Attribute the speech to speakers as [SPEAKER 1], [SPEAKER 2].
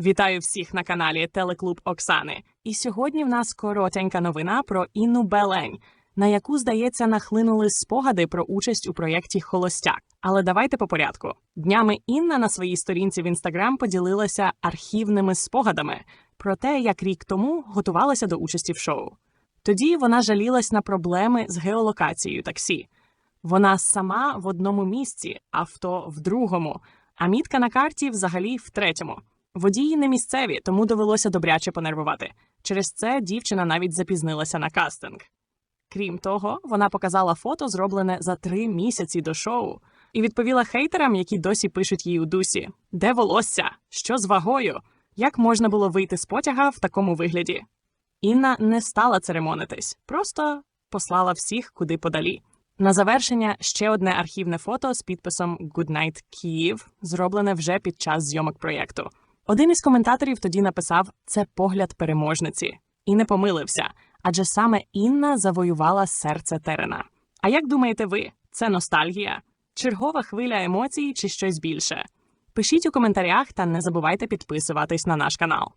[SPEAKER 1] Вітаю всіх на каналі Телеклуб Оксани. І сьогодні в нас коротенька новина про Інну Белень, на яку, здається, нахлинули спогади про участь у проєкті Холостяк. Але давайте по порядку. Днями Інна на своїй сторінці в інстаграм поділилася архівними спогадами про те, як рік тому готувалася до участі в шоу. Тоді вона жалілась на проблеми з геолокацією таксі. Вона сама в одному місці, авто в другому, а мітка на карті взагалі в третьому. Водії не місцеві, тому довелося добряче понервувати. Через це дівчина навіть запізнилася на кастинг. Крім того, вона показала фото, зроблене за три місяці до шоу, і відповіла хейтерам, які досі пишуть їй у дусі: де волосся? Що з вагою? Як можна було вийти з потяга в такому вигляді? Інна не стала церемонитись, просто послала всіх куди подалі. На завершення ще одне архівне фото з підписом «Good Night Київ», зроблене вже під час зйомок проєкту. Один із коментаторів тоді написав це погляд переможниці і не помилився, адже саме Інна завоювала серце Терена. А як думаєте ви, це ностальгія? Чергова хвиля емоцій чи щось більше? Пишіть у коментарях та не забувайте підписуватись на наш канал.